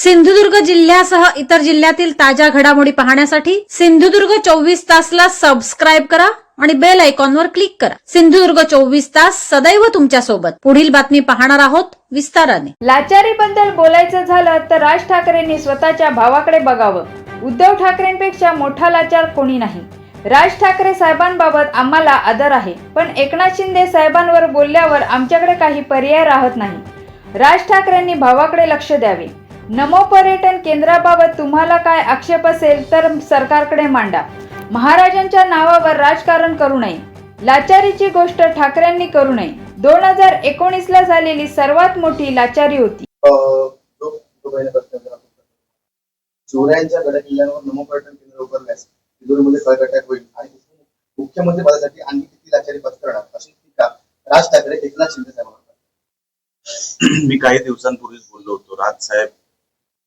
सिंधुदुर्ग जिल्ह्यासह इतर जिल्ह्यातील ताज्या घडामोडी पाहण्यासाठी सिंधुदुर्ग चोवीस तासला सबस्क्राईब करा आणि बेल आयकॉनवर क्लिक करा. सिंधुदुर्ग चोवीस तास सदैव तुमच्यासोबत. पुढील बातमी पाहणार आहोत विस्ताराने. लाचारी बद्दल बोलायचं झालं तर राज ठाकरेंनी स्वतःच्या भावाकडे बघावं. उद्धव ठाकरेंपेक्षा मोठा लाचार कोणी नाही. राज ठाकरे साहेबांबाबत आम्हाला आदर आहे पण एकनाथ शिंदे साहेबांवर बोलल्यावर आमच्याकडे काही पर्याय राहत नाही. राज ठाकरेंनी भावाकडे लक्ष द्यावे. नमो पर्यटन केंद्राबाबत तुम्हाला काय आक्षेप असेल तर सरकारकडे मांडा. महाराजांच्या नावावर राजकारण करू नये. लाचारीची गोष्ट ठाकरेंनी करू नये. दोन हजार एकोणीस ला झालेली सर्वात मोठी लाचारी होती. अ, जो जो पहिला प्रश्न होता आपला. शिवरायांच्या गड किल्ल्यांवर नमो पर्यटन केंद्र उभारल्यास तिजोरीमध्ये कळकट्यात होईल आणि मुख्यमंत्री पदासाठी आणखी किती लाचारी पत्करणार अशी टीका राज ठाकरे एकनाथ शिंदे करतात. मी काही दिवसांपूर्वीच बोललो होतो. राज साहेब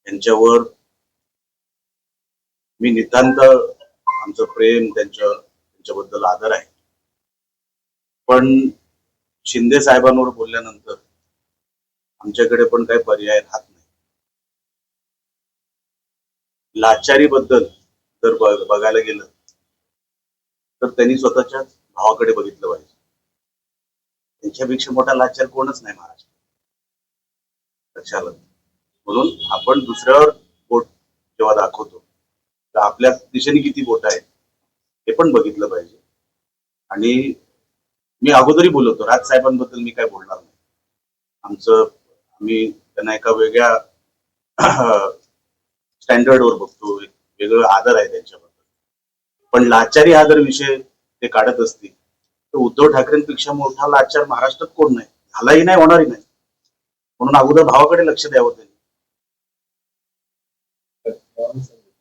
यांच्यावर मी नितांत आमचं प्रेम त्यांच्या त्यांच्याबद्दल आदर आहे. पण शिंदे साहेबांवर बोलल्यानंतर आमच्याकडे पण काही पर्याय राहत नाही. लाचारीबद्दल जर बघायला गेलं तर त्यांनी स्वतःच्या भावाकडे बघितलं पाहिजे. त्यांच्यापेक्षा मोठा लाचार कोणच नाही महाराष्ट्रात. लक्षात आलं? म्हणून आपण दुसऱ्यावर बोट जेव्हा दाखवतो तर आपल्या दिशेने किती बोट आहेत हे पण बघितलं पाहिजे. आणि मी अगोदरही बोलवतो राज साहेबांबद्दल मी काय बोलणार नाही. आमचं आम्ही त्यांना एका वेगळ्या स्टँडर्डवर बघतो एक वेगळं आदर आहे त्यांच्याबद्दल. पण लाचारी आदर विषय ते काढत असतील तर उद्धव ठाकरेंपेक्षा मोठा लाचार महाराष्ट्रात कोण नाही? झालाही नाही होणारही नाही. म्हणून अगोदर भावाकडे लक्ष द्यावं त्यांनी.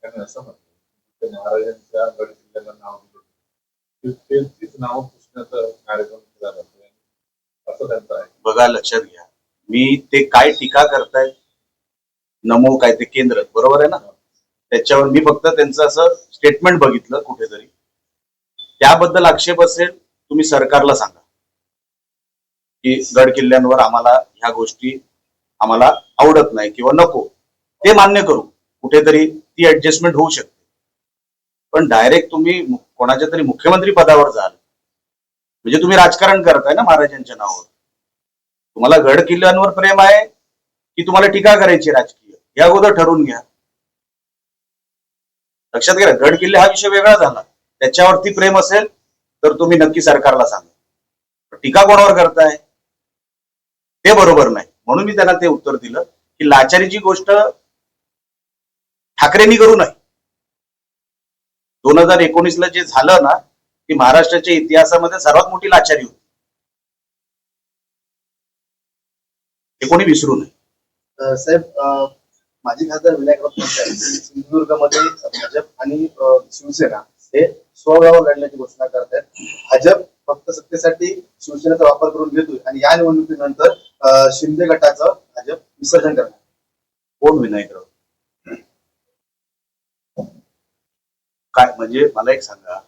असं महाराजांच्या गड किल्ल्याला नाव दिलं नाव पुसण्याचा कार्यक्रम केला जातो असं त्यांचं आहे बघा लक्षात घ्या. मी ते काय टीका करतायत नमो काय ते केंद्र. बरोबर आहे ना? त्याच्यावर मी फक्त त्यांचं असं स्टेटमेंट बघितलं कुठेतरी. त्याबद्दल आक्षेप असेल तुम्ही सरकारला सांगा. की गड किल्ल्यांवर आम्हाला ह्या गोष्टी आम्हाला आवडत नाही किंवा नको. ते मान्य करू. कुठेतरी ती ऍडजस्टमेंट होऊ शकते. पण डायरेक्ट तुम्ही कोणाच्या तरी मुख्यमंत्री पदावर जाल म्हणजे तुम्ही राजकारण करताय ना महाराजांच्या नावावर. तुम्हाला गड किल्ल्यांवर प्रेम आहे की तुम्हाला टीका करायची राजकीय? या अगोदर ठरवून घ्या. लक्षात घ्या गड किल्ले हा विषय वेगळा झाला. त्याच्यावरती प्रेम असेल तर तुम्ही नक्की सरकारला सांगा. टीका कोणावर करताय? ते बरोबर नाही. म्हणून मी त्यांना ते उत्तर दिलं की लाचारीची गोष्ट ठाकरेंनी करू नये. दोन हजार एकोणीस ला जे झालं ना ती महाराष्ट्राच्या इतिहासामध्ये सर्वात मोठी लाचारी होती. हे कोणी विसरू नये. साहेब माजी खासदार विनायक राऊत म्हणतात की सिंधुदुर्गमध्ये भाजप आणि शिवसेना हे स्वबळावर लढण्याची घोषणा करतायत. भाजप फक्त सत्तेसाठी शिवसेनेचा वापर करून घेतोय आणि या निवडणुकीनंतर शिंदे गटाचं भाजप विसर्जन करणार. कोण विनायक काय म्हणजे मला एक सांगा.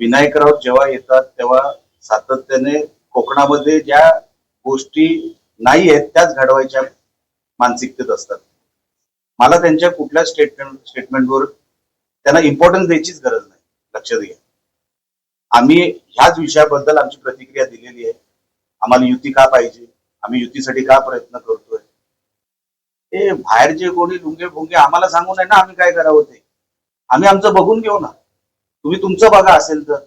विनायकराव जेव्हा येतात तेव्हा सातत्याने कोकणामध्ये ज्या गोष्टी नाही आहेत त्याच घडवायच्या मानसिकतेत असतात. मला त्यांच्या कुठल्या स्टेटमेंट स्टेटमेंटवर त्यांना इम्पॉर्टन्स द्यायचीच गरज नाही लक्षात घ्या. आम्ही ह्याच विषयाबद्दल आमची प्रतिक्रिया दिलेली आहे. आम्हाला युती का पाहिजे? आम्ही युतीसाठी का प्रयत्न करतोय? ते बाहेरचे कोणी लुंगे फुंगे आम्हाला सांगू नये ना आम्ही काय करावं ते? आम्ही आमचं बघून घेऊ ना. तुम्ही तुमचं बघा असेल तर.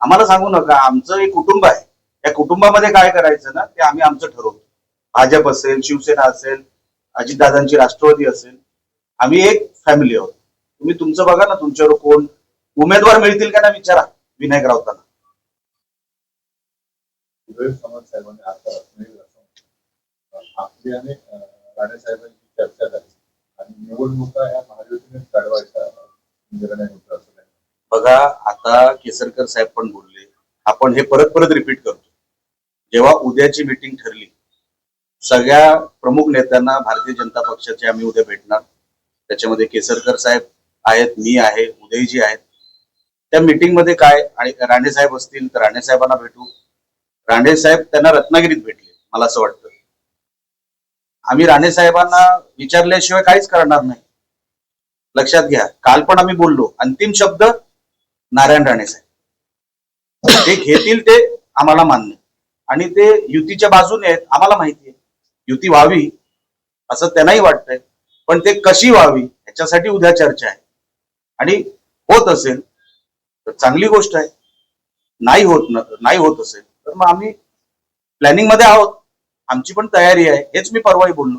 आम्हाला सांगू नका आमचं एक कुटुंब आहे. त्या कुटुंबामध्ये काय करायचं ना ते आम्ही आमचं ठरवतो. भाजप असेल शिवसेना असेल अजितदादांची राष्ट्रवादी असेल आम्ही एक फॅमिली आहोत. तुम्ही तुमचं बघा ना तुमच्यावर कोण उमेदवार मिळतील का ना विचारा विनायक राऊतांना. आपली आणि राणे साहेबांची चर्चा झाली. आणि निवडणुका निर्णय होता असं बघा आता केसरकर साहेब पण बोलले. आपण हे परत परत रिपीट करतो. जेव्हा उद्याची मीटिंग ठरली सगळ्या प्रमुख नेत्यांना भारतीय जनता पक्षाचे आम्ही उद्या भेटणार. त्याच्यामध्ये केसरकर साहेब आहेत मी आहे उदयजी आहेत. त्या मिटिंगमध्ये काय? आणि राणे साहेब असतील तर राणे साहेबांना भेटू. राणे साहेब त्यांना रत्नागिरीत भेटले मला असं वाटतं. आम्ही राणे साहेबांना विचारल्याशिवाय काहीच करणार नाही. लक्षात घ्या. काल पण आम्ही बोललो. अंतिम शब्द नारायण राणे साहेब. ते घेतील ते आम्हाला मान्य. आणि ते युतीच्या बाजूने आहेत आम्हाला माहिती आहे. युती व्हावी असं त्यांनाही वाटतंय. पण ते कशी व्हावी याच्यासाठी उद्या चर्चा आहे. आणि होत असेल तर चांगली गोष्ट आहे. नाही होत नाही होत असेल तर मग आम्ही प्लॅनिंगमध्ये आहोत. आमची पण तयारी आहे. हेच मी परवाही बोललो.